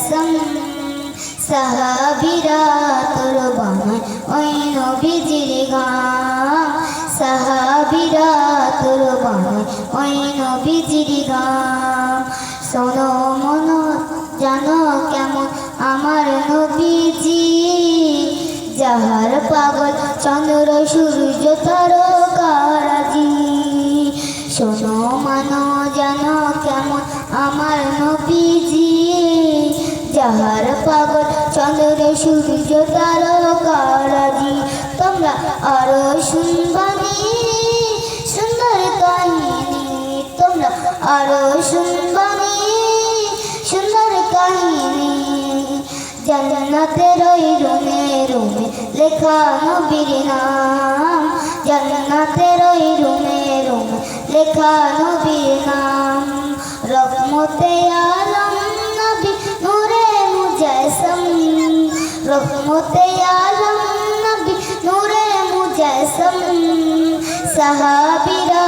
মুজাসম সাহাবিরা তোর বানায় ওই নবীজির গাম সাহাবিরা তোর বানায় ওই নবীজির গাম শোনো মন জানো কেমন আমার নবীজি যাহার পাগল চন্দ্র সূর্য তারকারাজি শোনো মানো জানো কেমন আমার নবীজি। যাহার পাগল চন্দ্র সূর্য তারকারাজি তোমরা আরও শুনবানি সুন্দর কাহিনী। তোমরা আরও শুনবানি সুন্দর কাহিনী। জান্নাতের ওই রুমে রুমে লেখা নবীর নাম। জান্নাতের ওই রুমে রুমে লেখা নবীর নাম। রহমতে আলম রহমতে আলম নবী নূরে মুজাসম। সাহাবিরা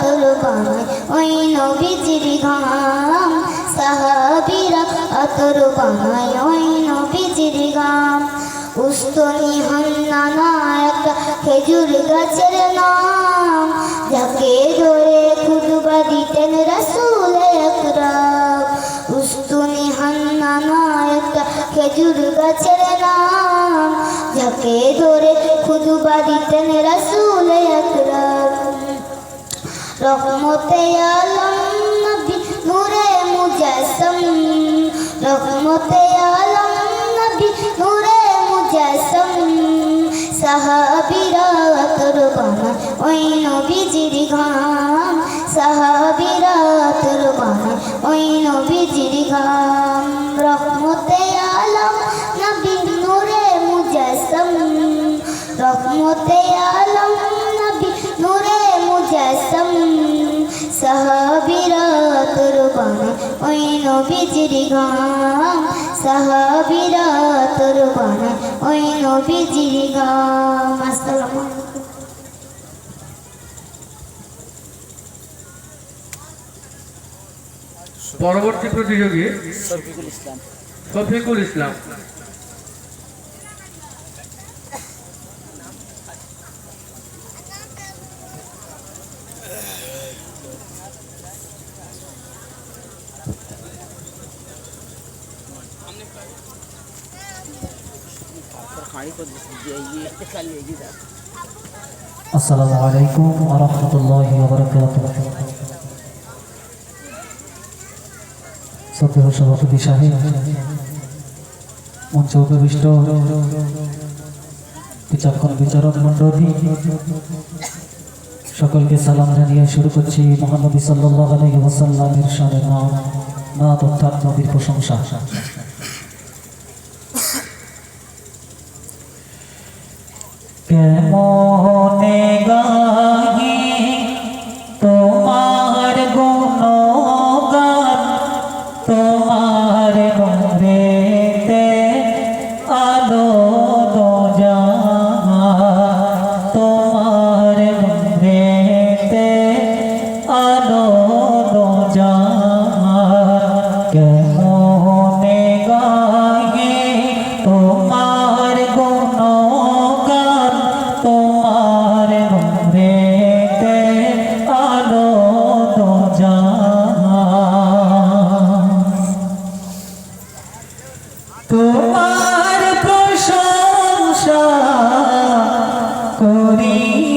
তোর বানায় ওই নবীজির গাম সাহাবিরা আতর বানায় ওই নবীজির গাম উস্তনি হান্নানা একটা খেজুর গাছের নাম। যাকে ধরে খুদবা দিতেন রাসূল হান্নানা একটা খেজুর গাছের নাম। যাকে ধরে খুদবা দিতেন রাসূল আকরাম। রহমতে আলম নবী নূরে মুজাসম। রহমতে আলম নবী নূরে মুজাসম। সাহাবিরা তোর বানা ওই নবীজির ঘাম। মুজাসম সাহাবিরা তোর বানা ওই নবীজির গাম সাহাবিরা তোর বানা ওই নবীজির আসসালামু আলাইকুম পরবর্তী প্রতিযোগী শফিকুল ইসলাম। শফিকুল ইসলাম। সভাপতি সাহেব বিচক্ষণ বিচারক মণ্ডলী, সকলকে সালাম জানিয়ে শুরু করছি মহানবী সাল্লাল্লাহু আলাইহি নাম অর্থাৎ নবীর প্রশংসা। কেমনে গাহি তোমার গুণগান তোমার নূরেতে আলো দোজা তোমার নূরেতে আলো করিলাম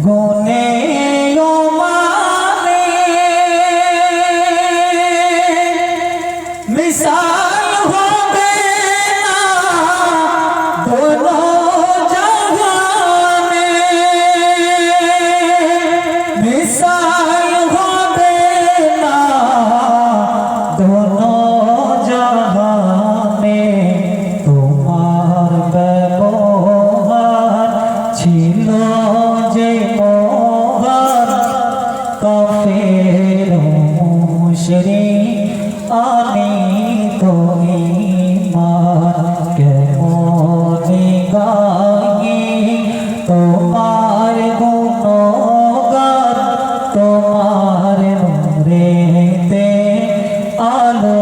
গুণে আলো